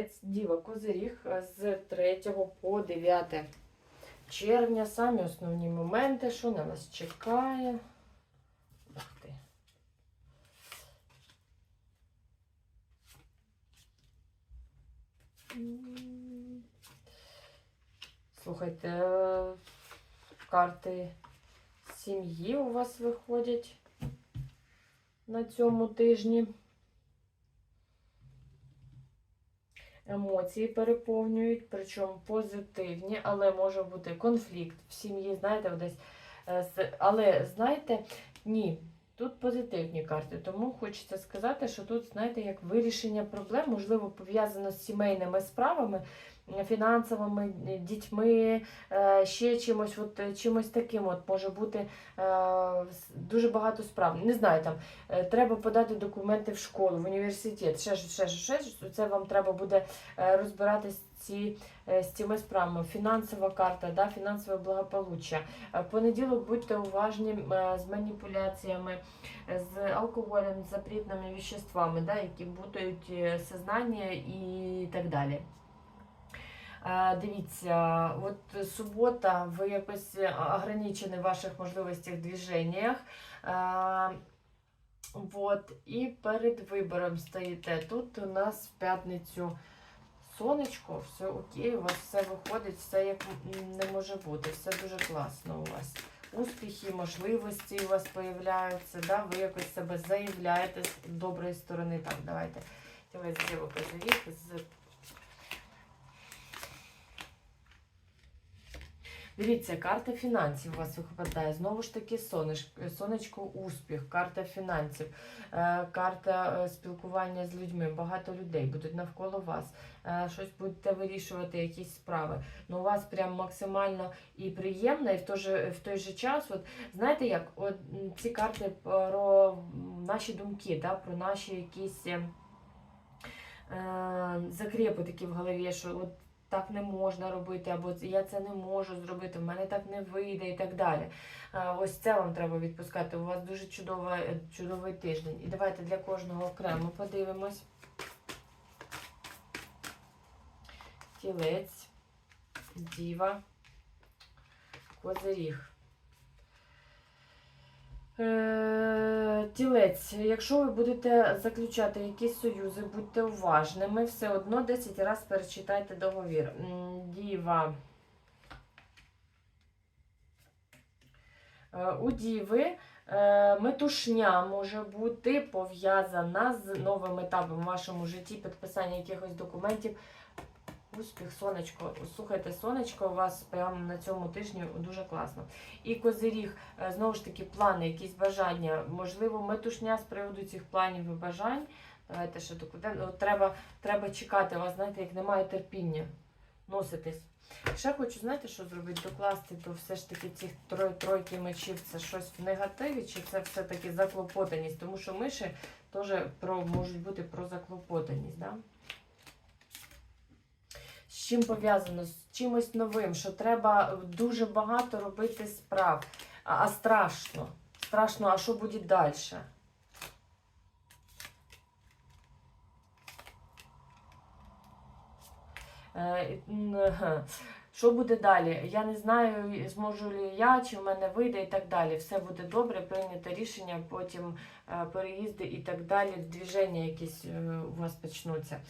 Тілець, Діва, Козиріг е, з 3 по 9 червня. Самі основні моменти, що на вас чекає. Слухайте, е, карти сім'ї у вас виходять на цьому тижні. Емоції переповнюють, причому позитивні, але може бути конфлікт в сім'ї, знаєте, десь. е, Але знаєте, ні, тут позитивні карти. Тому хочеться сказати, що тут, знаєте, як вирішення проблем, можливо, пов'язано з сімейними справами, фінансовими, е, дітьми, е, ще чимось, от, е, чимось таким. От може бути дуже багато справ. Не знаю, там треба подати документи в школу, в університет, ще щось, ще щось, ще. Це вам треба буде розбиратись ці, з цими справами. Фінансова карта, да, фінансове благополуччя. Понеділок будьте уважні з маніпуляціями, з алкоголем, з запретними веществами, да, які будуть сознання і так далі. Е, Дивіться, от субота, ви якось ограничені в ваших можливостях движеннях. Е, Вот, і перед вибором стоїте. Тут у нас в п'ятницю сонечко, все окей, у вас все виходить, все як не може бути, все дуже класно у вас. Успіхи, можливості у вас появляються, да? ви якось себе заявляєте з доброї сторони. Так, давайте. Давай зліво козиріг з Дивіться, карта фінансів у вас випадає. Знову ж таки, сонечко, успіх, карта фінансів, е, карта е, спілкування з людьми. Багато людей будуть навколо вас. Е, щось будете вирішувати, якісь справи. Ну, у вас прям максимально і приємно, і в той же, в той же час, от знаєте як, от ці карти про наші думки, да, про наші якісь. е, е, закрепи такі в голові, що от так не можна робити, або я це не можу зробити, в мене так не вийде і так далі. Е, Ось це вам треба відпускати. У вас дуже чудова, чудовий тиждень. І давайте для кожного окремо подивимось. Тілець, діва, козиріг. Е, Тілець, якщо ви будете заключати якісь союзи, будьте уважними, все одно 10 разів перечитайте договір. Діва. Е, У Діви е, метушня може бути пов'язана з новим етапом в вашому житті, підписання якихось документів. Успіх, сонечко. Слухайте, сонечко у вас прямо на цьому тижні дуже класно. І козиріг, е, знову ж таки, плани, якісь бажання. Можливо, метушня з приводу цих планів і бажань. Давайте ще докладемо. Ну, треба, треба чекати, вас, знаєте, як немає терпіння. Носитись. Ще хочу, знаєте, що зробити? Докласти до все ж таки цих трой, тройки мечів. Це щось в негативі, чи це все-таки заклопотаність? Тому що миші теж про, можуть бути про заклопотаність. Да? Чим пов'язано? З чимось новим, що треба дуже багато робити справ. А, а страшно. Страшно, а що буде далі? Е. Що буде далі? Я не знаю, зможу ли я, чи в мене вийде і так далі. Все буде добре, прийняте рішення, потім е, переїзди і так далі. Движення якісь е, у вас почнуться.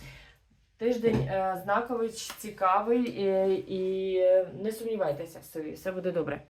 Тиждень е, знаковий, цікавий і, і не сумнівайтеся в собі, все буде добре.